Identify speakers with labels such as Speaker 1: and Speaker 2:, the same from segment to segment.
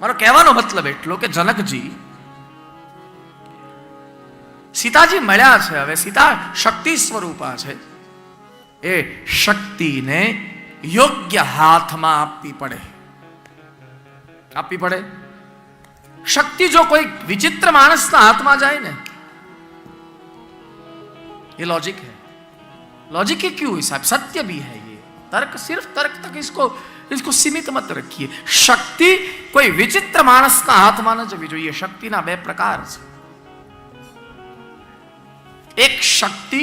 Speaker 1: મારો કહેવાનો મતલબ એટલો કે જનકજી સીતાજી મળ્યા છે હવે સીતા શક્તિ સ્વરૂપા છે એ શક્તિને યોગ્ય હાથમાં આપવી પડે આપવી પડે શક્તિ જો કોઈ વિચિત્ર માણસના હાથમાં જાય ને ये लॉजिक है लॉजिक ही क्यों है साहब सत्य भी है ये तर्क सिर्फ तर्क तक इसको इसको सीमित मत रखिए शक्ति કોઈ વિચિત્ર માણસના હાથમાં ન જવી જોઈએ શક્તિના બે પ્રકાર છે એક શક્તિ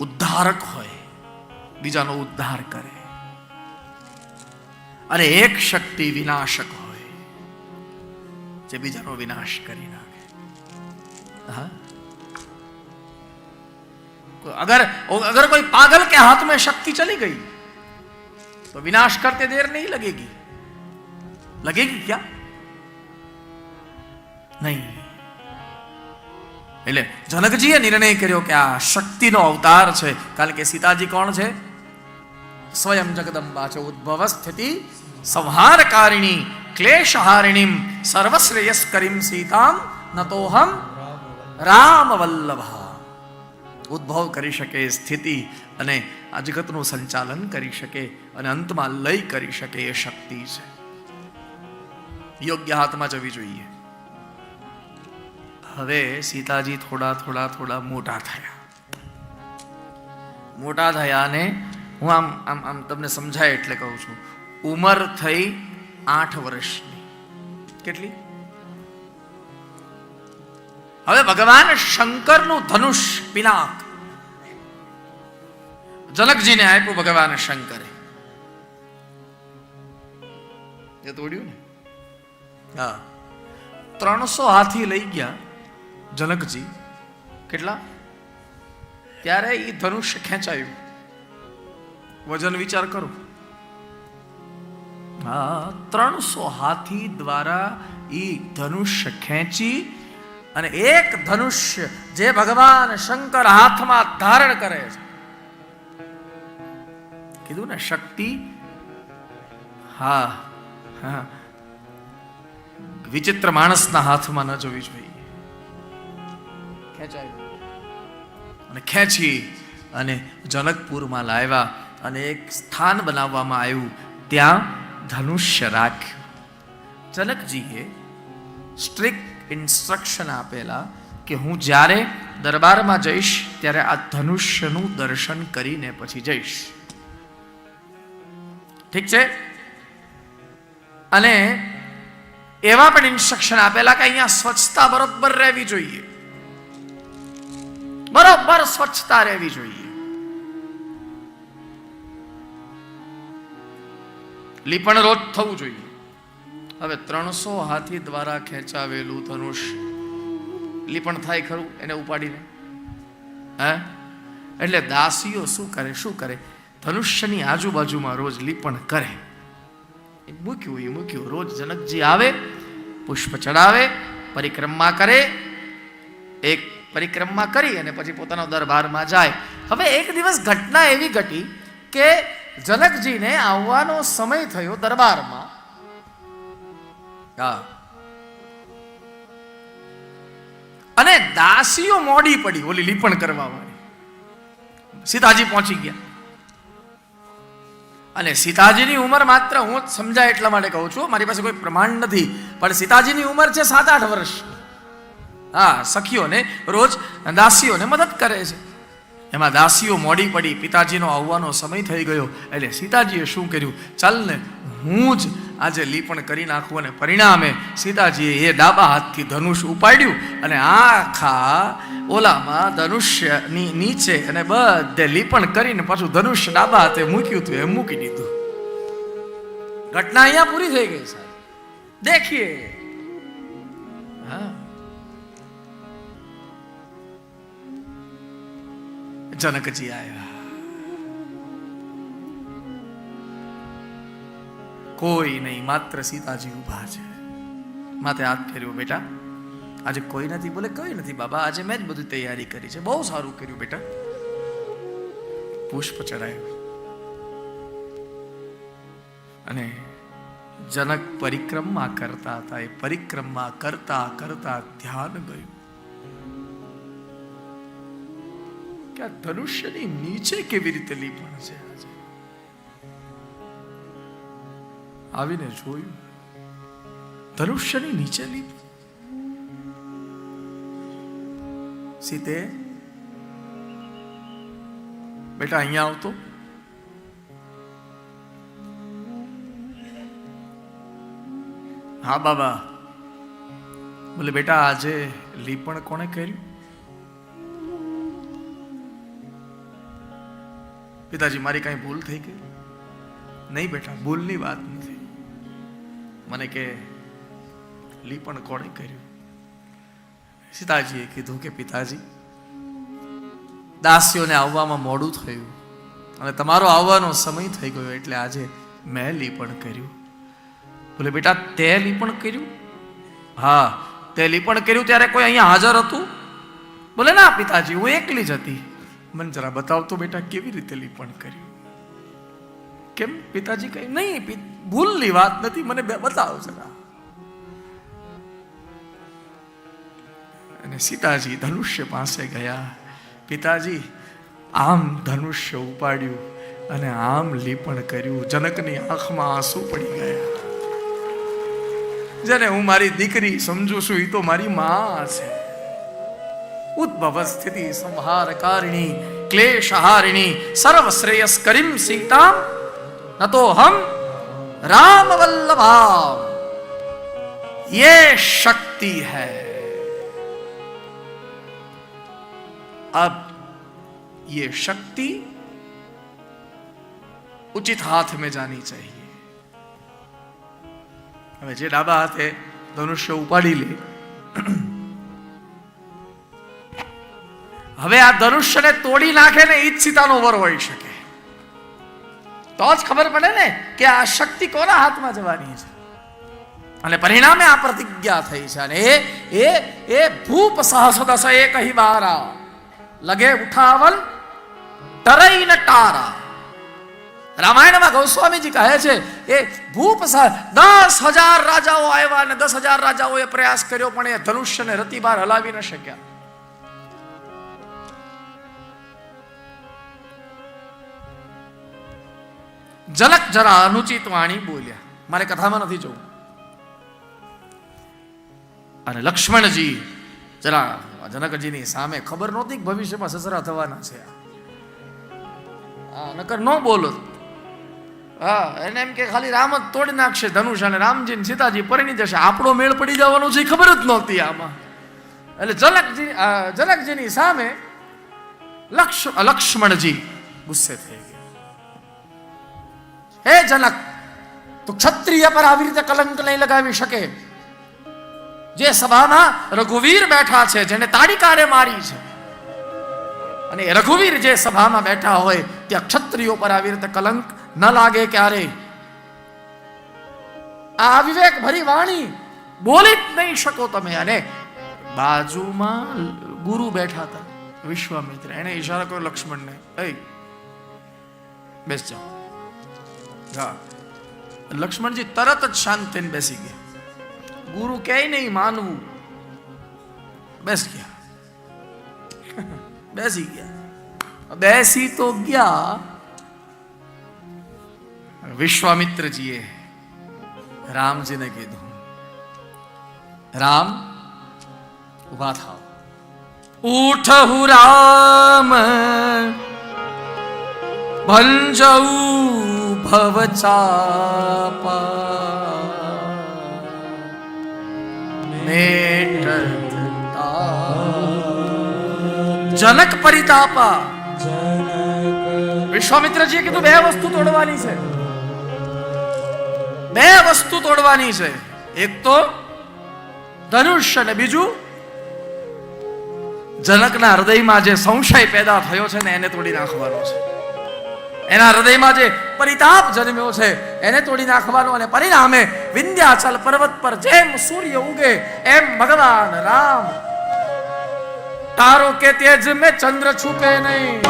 Speaker 1: ઉદ્ધારક હોય બીજાનો ઉદ્ધાર કરે અને એક શક્તિ વિનાશક હોય જે બીજાનો વિનાશ કરી નાખે હા अगर अगर कोई पागल के हाथ में शक्ति चली गई तो विनाश करते देर नहीं लगेगी लगेगी क्या નહીં એટલે જનકજીએ નિર્ણય કર્યો કે આ શક્તિનો અવતાર છે કારણ કે સીતાજી કોણ છે સ્વયં જગદંબા છે ઉદ્ભવ સ્થિતિ સંહારકારિણી ક્લેશહારિણીમ સર્વશ્રેયસ્કરીમ સીતામ નતોહમ રામ વલ્લભા ઉદ્ભવ કરી શકે સ્થિતિ અને આ જગતનું સંચાલન કરી શકે અને અંતમાં લય કરી શકે એ શક્તિ છે. યોગ્ય હાથમાં જવી જોઈએ. હવે સીતાજી થોડા થોડા થોડા મોટા થયા. મોટા થયા ને હું આમ આમ આમ તમને સમજાય એટલે કહું છું. ઉંમર થઈ આઠ વર્ષની. કેટલી? હવે ભગવાન શંકરનું ધનુષ પિનાક જનકજીને આપ્યું ભગવાન શંકરે. એ તોડ્યું ને? હા. ત્રણસો હાથી લઈ ગયા જનકજી. કેટલા? ત્યારે એ ધનુષ્ય ખેંચાયું. વજન વિચાર કરો. હા ત્રણસો હાથી દ્વારા એ ધનુષ્ય ખેંચી અને એક ધનુષ્ય જે ભગવાન શંકર હાથમાં ધારણ કરે છે કીધું ને શક્તિ હા હા. વિચિત્ર માણસના હાથમાં ન જોવી જોઈએ. ખેંચાયું. અને ખેંચી અને જનકપુરમાં લાવ્યા અને એક સ્થાન બનાવવામાં આવ્યું. ત્યાં ધનુષ્ય રાખ્યું. જનકજીએ સ્ટ્રિક્ટ ઇન્સ્ટ્રક્શન આપેલા કે હું જ્યારે દરબારમાં જઈશ ત્યારે આ ધનુષ્યનું દર્શન કરીને પછી જઈશ. ઠીક છે? અને એવા પણ ઇન્સ્ટ્રક્શન આપેલા કે અહીંયા સ્વચ્છતા બરોબર રહેવી જોઈએ. બરોબર સ્વચ્છતા રહેવી જોઈએ. લીપણ રોજ થવું જોઈએ. હવે ત્રણસો હાથી દ્વારા ખેંચાવેલું ધનુષ લીપણ થાય ખરું? એને ઉપાડીને. હે? એટલે દાસીઓ શું કરે શું કરે? ધનુષ્યની આજુબાજુમાં રોજ લીપણ કરે. મૂક્યું, એ મૂક્યું. રોજ જનકજી આવે, પુષ્પ ચડાવે, પરિક્રમા કરે. એક પરિક્રમા કરી અને પછી પોતાના દરબારમાં જાય. હવે એક દિવસ ઘટના એવી ઘટી કે જનકજીને આવવાનો સમય થયો દરબારમાં. હા. અને દાસીઓ મોડી પડી ઓલી લીપણ કરવા વાળી. સીતાજી પહોંચી ગયા. અને સીતાજીની ઉંમર માત્ર હું જ સમજાય એટલા માટે કહું છું, મારી પાસે કોઈ પ્રમાણ નથી, પણ સીતાજીની ઉંમર છે સાત આઠ વર્ષ. હા, સખીઓને, રોજ દાસીઓને મદદ કરે છે. એમાં દાસીઓ મોડી પડી, પિતાજીનો આવવાનો સમય થઈ ગયો. એટલે સીતાજીએ શું કર્યું? ચાલ ને હું જ આજે લીપણ કરી નાખું અને પરિણામે સીતાજીએ એ ડાબા હાથથી ધનુષ ઉપાડ્યું અને આખા ઓલામાં ધનુષ્યની નીચે અને બધે લીપણ કરીને પાછું ધનુષ્ય ડાબા હાથે મૂક્યું હતું એ મૂકી દીધું. ઘટના અહીંયા પૂરી થઈ ગઈ સાહેબ. દેખીએ. જનકજી આવ્યા કોઈ નહીં, માત્ર સીતાજી ઊભા છે. માથે હાથ ફેર્યો બેટા. આજે કોઈ નથી, બોલે કોઈ નથી બાબા, આજે મેં જ બધી તૈયારી કરી છે. બહુ સારું કર્યું બેટા. પુષ્પ ચડાયું. અને જનક પરિક્રમા કરતા હતા. એ પરિક્રમા કરતા કરતા ધ્યાન ગયું. કે આ ધનુષ્યની નીચે કેવી રીતે લીપણ છે? આજે આવીને જોયું. ધનુષ્યની નીચે લીપ. સીતે બેટા અહીંયા આવતો. હા બાબા. બોલે બેટા આજે લીપણ કોણે કર્યું? પિતાજી, મારી કાંઈ ભૂલ થઈ ગઈ? નહીં બેટા, ભૂલની વાત નથી. મને કે લીપણ કોણે કર્યું? સીતાજીએ કીધું કે, પિતાજી, દાસીઓને આવવામાં મોડું થયું અને તમારો આવવાનો સમય થઈ ગયો એટલે આજે મેં લીપણ કર્યું. બોલે, બેટા, તે લીપણ કર્યું? હા, તે લીપણ કર્યું ત્યારે કોઈ અહીંયા હાજર હતું? બોલે, ના, પિતાજી, હું એકલી જ હતી. મને જરા બતાવતો બેટા, કેવી રીતે લીપણ કર્યું? કેમ? પિતાજી કઈ નહીં ભૂલની વાત નથી, મને બતાવો જરા. અને સીતાજી ધનુષ્ય પાસે ગયા. પિતાજી, આમ ધનુષ્ય ઉપાડ્યું અને આમ લીપણ કર્યું. જનકની આંખમાં આંસુ પડી ગયા. જેને હું મારી દીકરી સમજુ છું એ તો મારી માં છે. ઉદ્ભવ સ્થિતિ સંહારકારિણી ક્લેશહારિણી સર્વ શ્રેયસ કરીમ સીતા ન તો હમ राम वल्लभा ये शक्ति है अब ये शक्ति उचित हाथ में जानी चाहिए હવે જે ડાબા હાથે ધનુષ્ય ઉપાડી લે હવે આ ધનુષ્યને તોડી નાખે ને ઈ જ વર હોઈ શકે. તો જ ખબર પડે ને કે આ શક્તિ કોના હાથમાં જવાની છે? અને પરિણામે આ પ્રતિજ્ઞા થઈ છે અને એ એ એ ભૂપ સાહસ દસ એ કહી બારા. લગે ઉઠાવલ, તરઈ ને ટારા રામાયણમાં ગૌસ્વામીજી કહે છે, એ ભૂપ દસ હજાર રાજાઓ આવ્યા અને દસ હજાર રાજાઓએ પ્રયાસ કર્યો, પણ એ ધનુષ્યને રતિભાર હલાવી ન શક્યા. જનક જરા અનુચિત વાણી બોલ્યા. મારે કથામાં નથી જવું. અને લક્ષ્મણજી જરા જનકજીની સામે ખબર નહોતી ભવિષ્યમાં સસરા થવાના છે. હા નકર ન બોલો. હા, એને એમ કે ખાલી રામ જ તોડી નાખશે ધનુષ અને રામજી સીતાજી પરિણી જશે આપણો મેળ પડી જવાનો છે ખબર જ નહોતી આમાં. એટલે જનકજી જનકજીની સામે લક્ષ લક્ષ્મણજી ગુસ્સે થઈ ગયા. હે જનક, તું ક્ષત્રિય પર આવી રીતે કલંક નહીં લગાવી શકે. જે સભામાં રઘુવીર બેઠા છે, જેને તાડિકારે મારી છે. અને રઘુવીર જે સભામાં બેઠા હોય, ત્યાં ક્ષત્રિયો પર આવી રીતે કલંક ન લાગે ક્યારે? આ વિવેક ભરી વાણી બોલી જ નહીં શકો તમે. અને બાજુમાં ગુરુ બેઠા હતા, વિશ્વામિત્ર. એને ઈશારો કર્યો લક્ષ્મણને. એ, બેસ જાઓ હા લક્ષ્મણજી તરત જ શાંત થઈને બેસી ગયા ગુરુ કહે નહીં માનવું બેસ ગયા બેસી ગયા બેસી તો ગયા વિશ્વામિત્રજીએ રામજીને કીધું રામ ઊભા થાવ ઉઠહુ રામ ભંજઉ ભવ જનક પરિતાપા વિશ્વામિત્રજીએ કીધું, બે વસ્તુ તોડવાની છે. બે વસ્તુ તોડવાની છે. એક તો ધનુષ્ય અને બીજું જનકના હૃદયમાં જે સંશય પેદા થયો છે ને એને તોડી નાખવાનો છે. એના હૃદયમાં જે પરિતાપ જન્મ્યો છે, એને તોડી નાખવાનો અને પરિણામે વિંધ્યાચલ પર્વત પર જેમ સૂર્ય ઉગે, એમ ભગવાન રામ. તારો કે તેજ મે ચંદ્ર છુપે નહીં.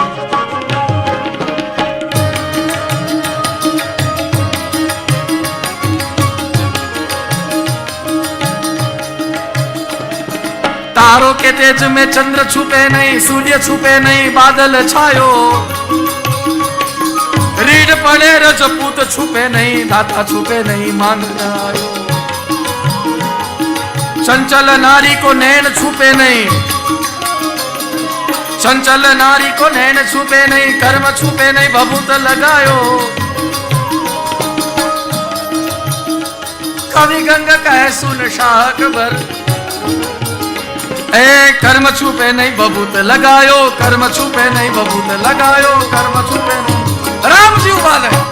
Speaker 1: તારો કે તેજ મે ચંદ્ર છુપે નહીં, સૂર્ય છુપે નહીં, બાદલ છાયો. रीढ़ पड़े रजपूत छुपे नहीं दाता छुपे नहीं मांग आयो चंचल नारी को नैन छुपे नहीं चंचल नारी को नैन छुपे नहीं कर्म छुपे नहीं भभूत लगायो कवि गंग कहे सुन शाह अकबर ए कर्म छुपे नहीं बबूत लगायो कर्म छुपे नहीं बबूत लगायो કર્મ છૂપે નહીં રામજી ઊભા થયા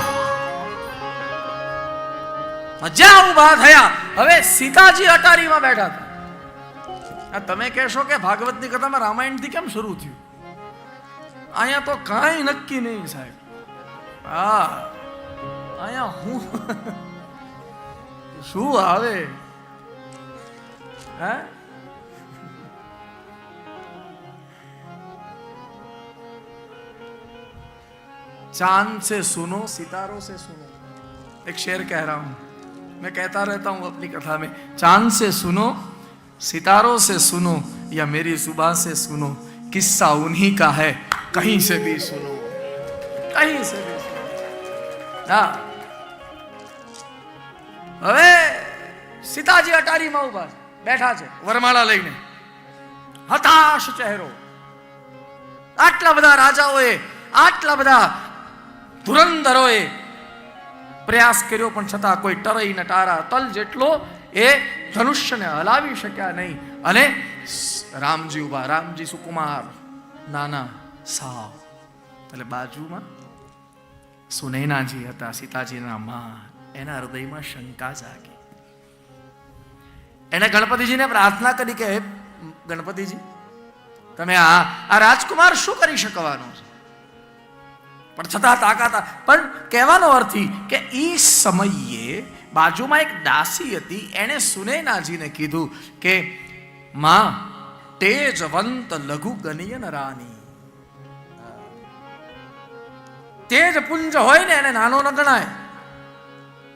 Speaker 1: જ્યાં ઊભા થયા હવે સીતાજી અટારીમાં બેઠા હતા. તમે કહેશો કે ભાગવતની કથામાં રામાયણથી કેમ શરૂ થયું? અહીંયા તો કાંઈ નક્કી નહીં સાહેબ. હા, અહીંયા હું શું આવે? હે? चांद से सुनो सितारों से सुनो एक शेर कह रहा हूं मैं कहता रहता हूं अपनी कथा में चांद से सुनो सितारों से सुनो या मेरी सुबह से सुनो किस्सा उन्हीं का है कहीं से भी सुनो कहीं से भी सुनो હા હવે સીતાજી અટારીમાં ઉભા છે બેઠા છે વરમાળા લઈને હતાશ ચહેરો આટલા બધા રાજાઓએ આટલા બધા ધુરંધરોએ પ્રયાસ કર્યો, પણ છતાં કોઈ ટરઈ ન ટારા તલ જેટલો એ ધનુષ્યને હલાવી શક્યા નહીં. અને રામજી ઊભા રામજી સુકુમાર, નાના સાવ. એટલે બાજુમાં સુનૈનાજી હતા, સીતાજીના મા એના હૃદયમાં શંકા જાગી. એને ગણપતિજીને પ્રાર્થના કરી કે ગણપતિજી, તમે આ આ રાજકુમાર શું કરી શકવાનો છે? પણ છતાં તાકાત પણ કહેવાનો અર્થ કે એ સમયે બાજુમાં એક દાસી હતી, એણે સુનેનાજીને કીધું કે, માં, તેજવંત લઘુ ગનિયન રાની તેજ પુંજ હોય ને એને નાનો ન ગણાય.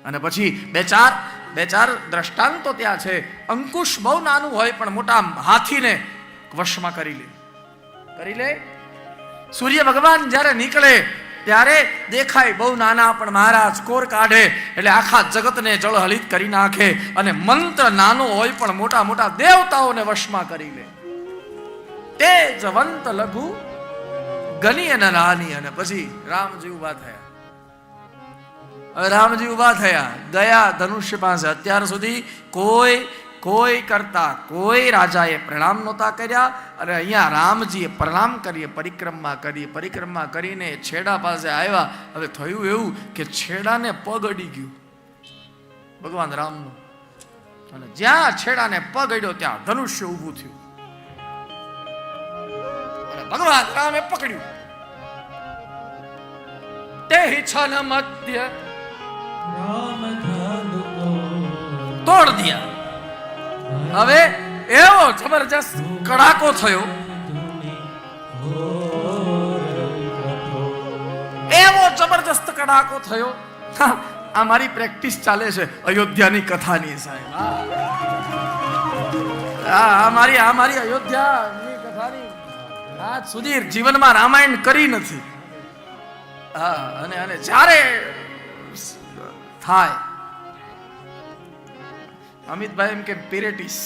Speaker 1: અને પછી બે ચાર બે ચાર દ્રષ્ટાંતો ત્યાં છે. અંકુશ બહુ નાનું હોય, પણ મોટા હાથીને વશમાં કરી લે. કરી લે. સૂર્ય ભગવાન જ્યારે નીકળે ત્યારે દેખાય બહુ નાના, પણ મહારાજ કોર કાઢે એટલે આખા જગતને જળહલિત કરી નાખે અને મંત્ર નાનો હોય પણ મોટા મોટા દેવતાઓને વશમાં કરી લે. તેજવંત લઘુ, ગની અને નાની અને પછી રામજી ઊભા થયા. હવે રામજી ઊભા થયા. ગયા ધનુષ્ય પાસે. અત્યાર સુધી કોઈ કોઈ કરતા કોઈ રાજાએ પ્રણામ નહોતા કર્યા. અને અહીંયા રામજીએ પ્રણામ કરીએ પરિક્રમા કરીએ પરિક્રમા કરીને છેડા પાસે આવ્યા. હવે થયું એવું કે છેડાને પગ અડી ગયું. ભગવાન રામનું. અને જ્યાં છેડાને પગ અડ્યો ત્યાં ધનુષ્ય ઊભું થયું. અને ભગવાન રામે પકડ્યું. તે છન મધ્ય તોડ દિયા. હવે એવો જબરજસ્ત કડાકો થયો. એવો જબરજસ્ત કડાકો થયો. આ મારી પ્રેક્ટિસ ચાલે છે અયોધ્યાની કથાની, સાહેબ. આ મારી આ મારી અયોધ્યાની કથાની આજ સુધી જીવનમાં રામાયણ કરી નથી. હા, અને અને જ્યારે થાય, અમિતભાઈ એમ કે, પિરેટિસ.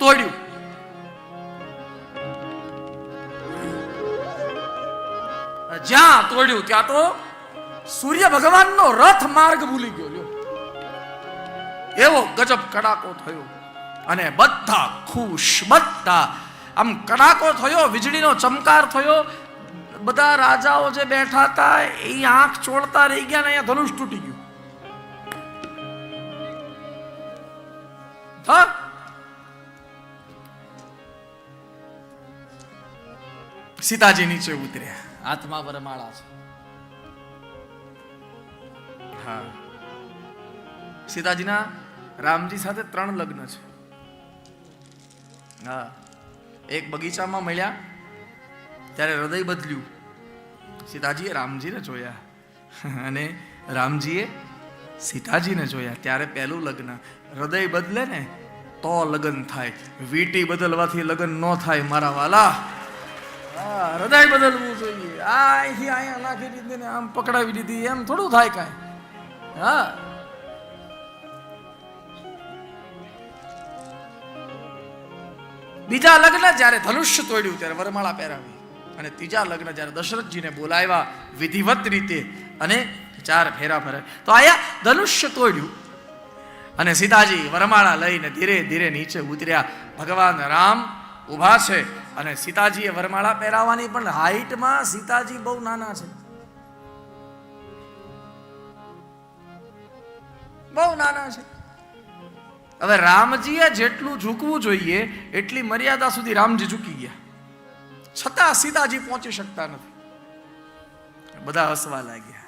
Speaker 1: તોડ્યું. જ્યાં તોડ્યું, ત્યાં તો સૂર્ય ભગવાનનો રથ માર્ગ ભૂલી ગયો એવો ગજબ કડાકો થયો અને બધા ખુશ, બધા આમ કડાકો થયો, વીજળીનો ચમકાર થયો. બધા રાજાઓ જે બેઠા હતા, એ આંખ ચોળતા રહી ગયા ને અહીંયા ધનુષ તૂટી ગયું. હા? સીતાજી નીચે ઉતર્યા. આત્મા વરમાળા છે. હા. સીતાજીના રામજી સાથે ત્રણ લગ્ન છે. હા. એક બગીચામાં મળ્યા. ત્યારે હૃદય બદલ્યું. સીતાજીએ રામજીને જોયા. અને રામજીએ સીતાજીને જોયા. ત્યારે પહેલું લગ્ન. હૃદય બદલે ને તો લગ્ન થાય. વીટી બદલવાથી લગ્ન ન થાય, મારા વાલા. હૃદય બદલવું જોઈએ. આ અહીંથી અહીંયા નાખી દીધી ને આમ પકડાવી દીધી. એમ થોડું થાય કાંઈ. હા. બીજા લગ્ન જ્યારે ધનુષ્ય તોડ્યું, ત્યારે વરમાળા પહેરાવી. અને ત્રીજા લગ્ન જ્યારે દશરથજીને બોલાવ્યા વિધિવત રીતે. અને ચાર ફેરા ફરે. તો આયા ધનુષ્ય તોડ્યું. અને સીતાજી વરમાળા લઈને ધીરે ધીરે નીચે ઉતર્યા. ભગવાન રામ ઊભા છે અને સીતાજીએ વરમાળા પહેરાવવાની પણ હાઈટમાં સીતાજી બહુ નાના છે. બહુ નાના છે. હવે રામજીએ જેટલું ઝૂકવું જોઈએ, એટલી મર્યાદા સુધી રામજી ઝૂકી ગયા. છતાં સીતાજી પહોંચી શકતા નથી. બધા હસવા લાગ્યા.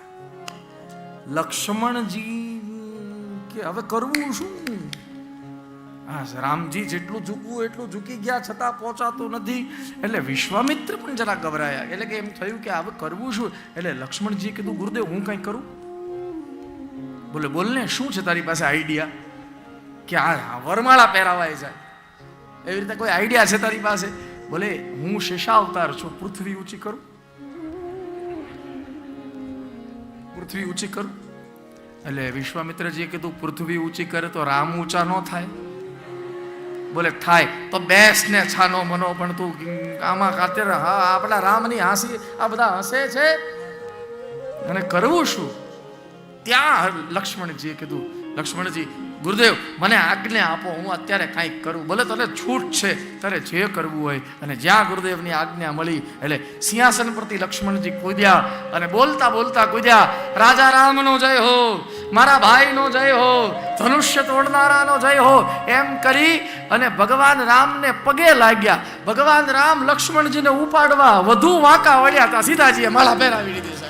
Speaker 1: લક્ષ્મણજી કે હવે કરવું શું? હા રામજી જેટલું ઝૂકવું એટલું ઝૂકી ગયા છતાં પહોંચાતું નથી. એટલે વિશ્વામિત્ર પણ જરા ગભરાયા. એટલે કે એમ થયું કે હવે કરવું શું? એટલે લક્ષ્મણજી કીધું, ગુરુદેવ, હું કંઈ કરું? બોલે, બોલ ને, શું છે તારી પાસે આઈડિયા? કે આ વરમાળા પહેરાવાય જાય. એવી રીતે કોઈ આઈડિયા છે તારી પાસે? બોલે, હું શેષાવતાર છું, પૃથ્વી ઊંચી કરું. પૃથ્વી ઊંચી કરું? એટલે વિશ્વામિત્રજીએ કીધું, પૃથ્વી ઊંચી કરે તો રામ ઊંચા ન થાય. બોલે, થાય. તો બેસ ને છાનો મનો, પણ તું આમાં ખાતર હા, આપણા રામની હાંસી આ બધા હસે છે. અને કરવું શું? ત્યાં લક્ષ્મણજીએ કીધું, લક્ષ્મણજી ગુરુદેવ, મને આજ્ઞા આપો, હું અત્યારે કાંઈક કરું. ભલે તને છૂટ છે, તારે જે કરવું હોય, અને જ્યાં ગુરુદેવની આજ્ઞા મળી, એટલે સિંહાસન પરથી લક્ષ્મણજી કૂદ્યા અને બોલતા બોલતા કૂદ્યા, રાજા રામનો જય હો, મારા ભાઈનો જય હો, ધનુષ્ય તોડનારાનો જય હો. એમ કરી અને ભગવાન રામને પગે લાગ્યા. ભગવાન રામ લક્ષ્મણજીને ઉપાડવા વધુ વાંકા વળ્યા હતા સીતાજીએ માળા પહેરાવી દીધી